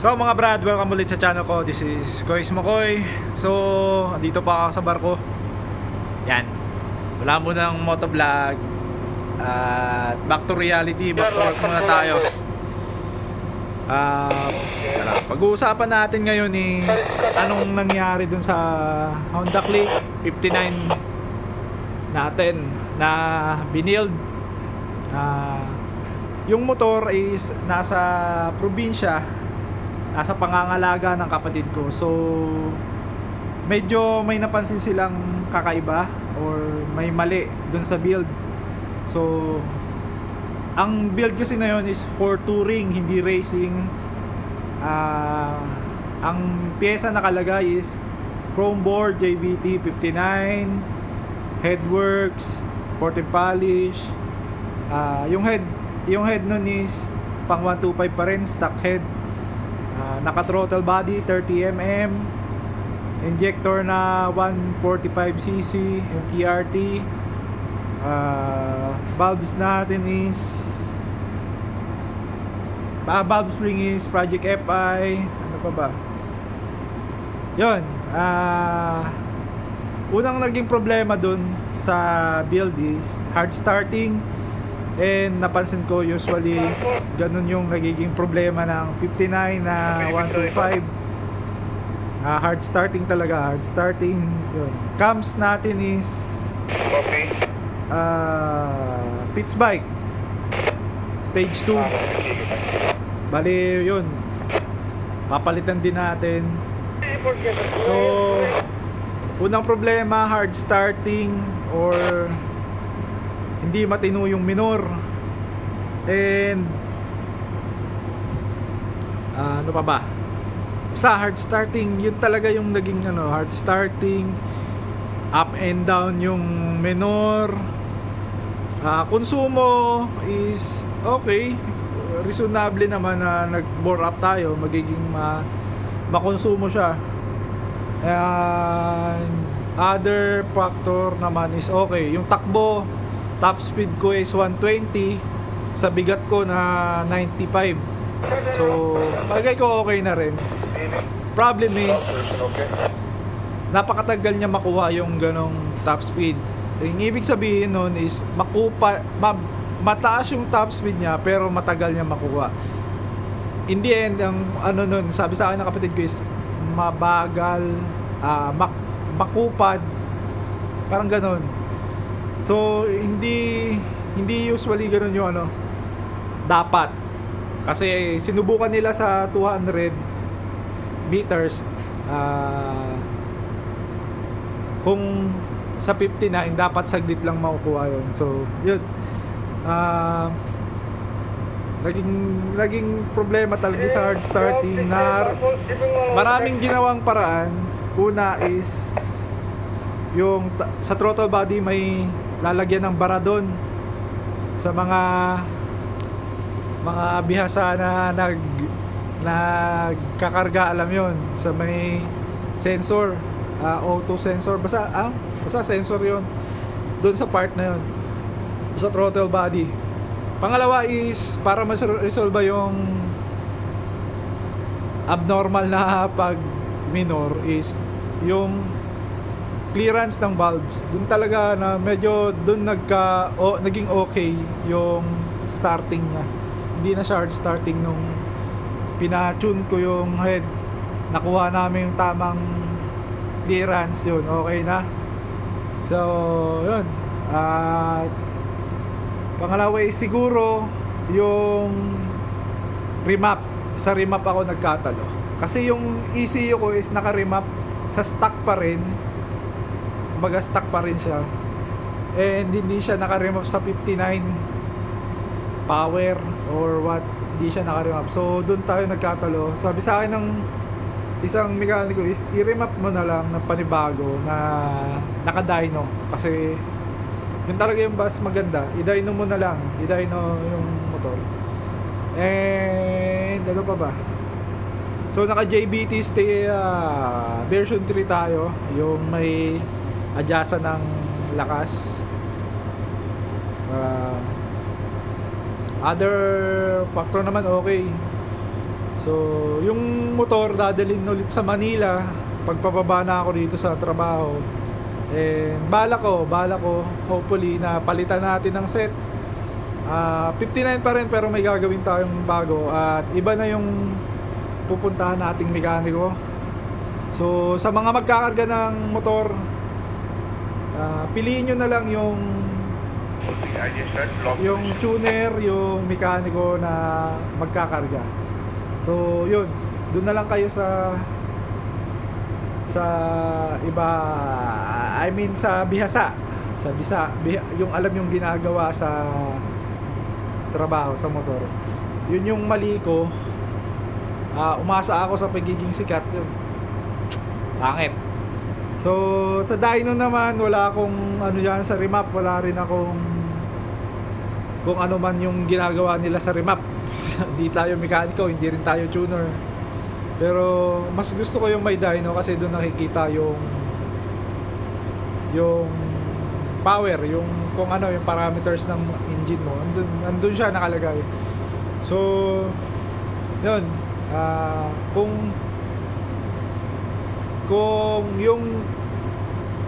So mga brad, welcome ulit sa channel ko. This is Kois Makoy. So, dito pa ako sa barko. Yan. Wala mo ng motovlog. At back to reality, back to work muna tayo. Ah, tara. Pag-uusapan natin ngayon is anong nangyari dun sa Honda Click 59 natin na binild. Ah, yung motor is nasa probinsya nasa pangangalaga ng kapatid ko. So, medyo may napansin silang kakaiba or may mali dun sa build. So, ang build kasi na yun is for touring, hindi racing. Ah, ang pyesa nakalagay is chrome board JBT 59, headworks, portive polish. Ah, yung head, yung head nun is pang 125 pa rin, stock head. Ah, naka throttle body 30 mm injector na 145cc MTRT Ah, valves natin is ah, valve spring is Project FI ano pa ba? Yun ah unang naging problema dun sa build is hard starting and napansin ko usually ganun yung nagiging problema ng 59 na 125 Ah, hard starting talaga hard starting yun. Cams natin is Okay. ah pitch bike. Stage 2 bali yun. Papalitan din natin. So unang problema hard starting or hindi matino yung minor. And ah, ano pa ba? Sa hard starting yun talaga yung naging ano hard starting up and down yung menor Ah, konsumo is okay. Reasonable naman na nag bore up tayo magiging ma makonsumo siya. And other factor naman is okay. Yung takbo top speed ko is 120 sa bigat ko na 95 so bagay ko okay na rin problem is napakatagal niya makuha yung ganong top speed. Yung ibig sabihin nun is makupa, ma, mataas yung top speed niya pero matagal niya makuha. In the end, ang ano nun, sabi sa akin ng kapatid ko is mabagal, ah, mak, makupad, parang ganon. So, hindi hindi usually ganun yung ano, dapat. Kasi sinubukan nila sa 200 meters, ah, kung sa 59 dapat saglit lang makukuha yun. So yun. Ah naging naging problema talaga sa hard starting na maraming ginawang paraan. Una is yung sa throttle body may lalagyan ng baradon sa mga mga bihasa na nag nagkakarga alam yon sa may sensor ah, auto sensor. Basta ah, basta sensor yon doon sa part na yon sa throttle body. Pangalawa is para mas-resolve yung abnormal na pag minor is yung clearance ng valves doon talaga na medyo doon nagka o, naging okay yung starting niya. Hindi na siya hard starting nung pinatune ko yung head. Nakuha namin yung tamang clearance yun okay na. So yun. At pangalawa is siguro yung remap. Sa remap ako nagkatalo. Kasi yung ECU ko is naka remap sa stock pa rin baga stock pa rin siya. And hindi siya naka remap sa 59 power or what. Hindi siya naka remap so doon tayo nagkatalo. Sabi sa akin ng isang mekaniko is i-remap mo na lang ng panibago na naka-dyno kasi yun talaga yung bus maganda. I-dyno mo na lang. I-dyno yung motor. And ano pa ba? So naka JBT stay ah, version 3 tayo. Yung may adjustan ng lakas Ah, other factor naman okay So, yung motor dadalhin ulit sa Manila pagpababa na ako dito sa trabaho. And bala ko, bala ko, hopefully na palitan natin ng set. Ah, 59 pa rin pero may gagawin tayong bago at iba na yung pupuntahan nating mekaniko. So, sa mga magkakarga ng motor, ah, piliin nyo na lang yung yung tuner, yung mekaniko na magkakarga. So, yun. Doon na lang kayo sa sa iba I mean sa bihasa. Sa bisa yung alam yung ginagawa sa trabaho sa motor. Yun yung mali ko. Ah, umasa ako sa pagiging sikat. Yun. Pangit so sa dyno naman wala akong ano yan sa remap wala rin akong kung ano man yung ginagawa nila sa remap hindi tayo mekaniko hindi rin tayo tuner pero mas gusto ko yung may dyno kasi doon nakikita yung yung power, yung kung ano yung parameters ng engine mo. Andun, andun siya nakalagay. So, yun. ah kung kung yung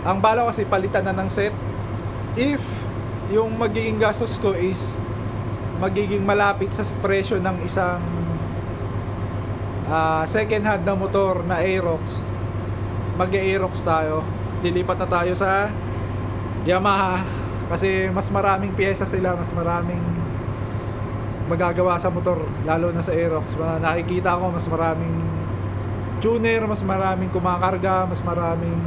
ang bala kasi palitan na ng set. If yung magiging gastos ko is magiging malapit sa presyo ng isang ah, second hand na motor na Aerox mag Aerox tayo. Lilipat na tayo sa Yamaha kasi mas maraming pyesa sila mas maraming magagawa sa motor lalo na sa Aerox. Nakikita ko mas maraming tuner mas maraming kumakarga mas maraming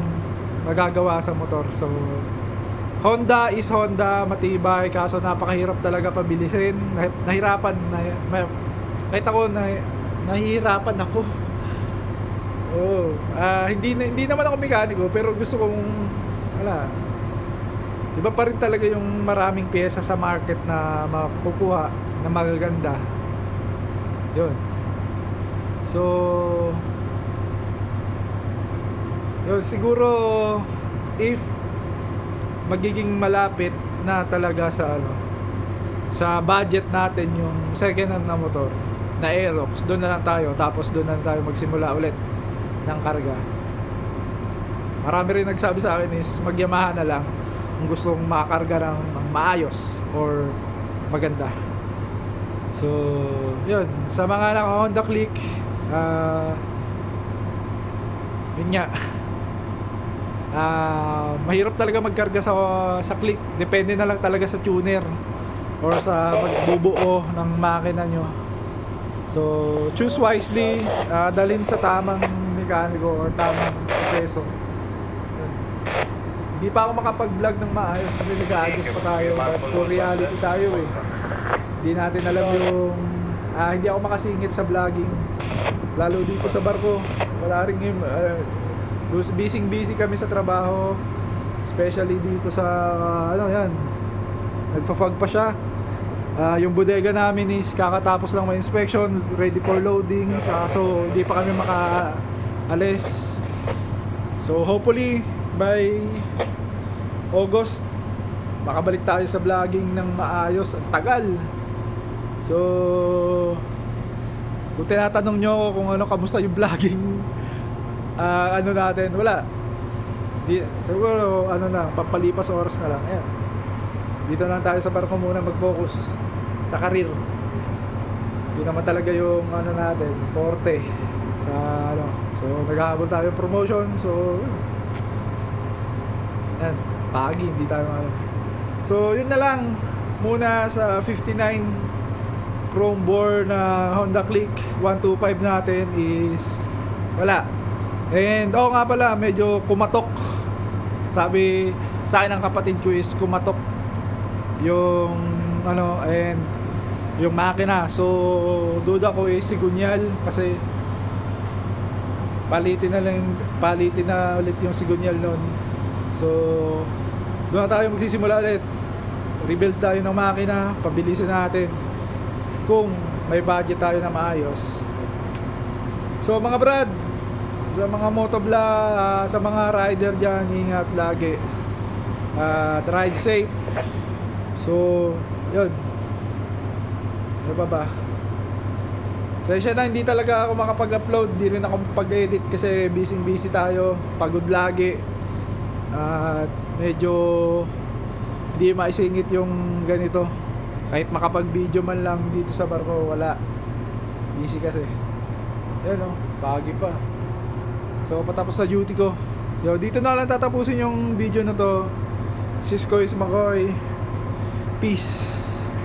magagawa sa motor. So Honda is Honda matibay kaso napakahirap talaga pabilisin. Nah- nahirapan na, may, kahit ako na, nahihirapan ako. Oh ah hindi na- hindi naman ako mekaniko pero gusto kong wala. Iba pa rin talaga yung maraming pyesa sa market na makukuha na magaganda. Yun. So yun siguro if magiging malapit na talaga sa ano sa budget natin yung second hand na motor na Aerox doon na lang tayo. Tapos doon na lang tayo magsimula ulit ng karga. Marami rin nagsabi sa akin is magyamaha na lang kung gusto mong makakarga ng, maayos or maganda. So yun. Sa mga naka Honda Click ah yun nga Ah, mahirap talaga magkarga sa sa click. Depende na lang talaga sa tuner or sa magbubuo ng makina nyo. So, choose wisely, ah, dalhin sa tamang mekaniko or tamang proseso. Hindi pa ako makapag-vlog ng maayos kasi nag-a-adjust pa tayo. But to reality tayo eh. Hindi natin alam yung... Ah, hindi ako makasingit sa vlogging. Lalo dito sa barko. Wala rin yung... ah, busy busy kami sa trabaho. Especially dito sa ano yan. Nagpa-fog pa siya. Ah, yung bodega namin is kakatapos lang may inspection ready for loading. Sa so hindi pa kami makaalis so hopefully by August makabalik tayo sa vlogging ng maayos ang tagal. So kung tinatanong nyo ako kung ano kamusta yung vlogging ah, ano natin, wala. Di, siguro, ano na, pampalipas oras na lang. Ayan. Dito na tayo sa barko muna mag-focus sa karir. Yun naman talaga yung ano natin, porte sa ano. So, naghahabol tayo ng promotion. So, yan. Pagi, hindi tayo ano. So, yun na lang muna sa 59 chrome bore na Honda Click 125 natin is wala And oo nga pala, medyo kumatok. Sabi sa akin ng kapatid ko is kumatok yung ano and yung makina. So duda ko is sigunyal kasi palitin na lang palitin na ulit yung sigunyal nun. So doon na tayo magsisimula ulit. Rebuild tayo ng makina, pabilisin natin kung may budget tayo na maayos. So mga brad, sa mga motovlog, ah, sa mga rider dyan, ingat lagi. At ride safe. So, yun. Ano pa ba? Sensya na, hindi talaga ako makapag-upload. Hindi rin ako pag-edit kasi busy-busy tayo. Pagod lagi. At medyo hindi maisingit yung ganito. Kahit makapag-video man lang dito sa barko, wala. Busy kasi. Yan o, pagi pa. So, patapos sa duty ko. So, dito na lang tatapusin yung video na to. Sis Kois Makoy. Peace.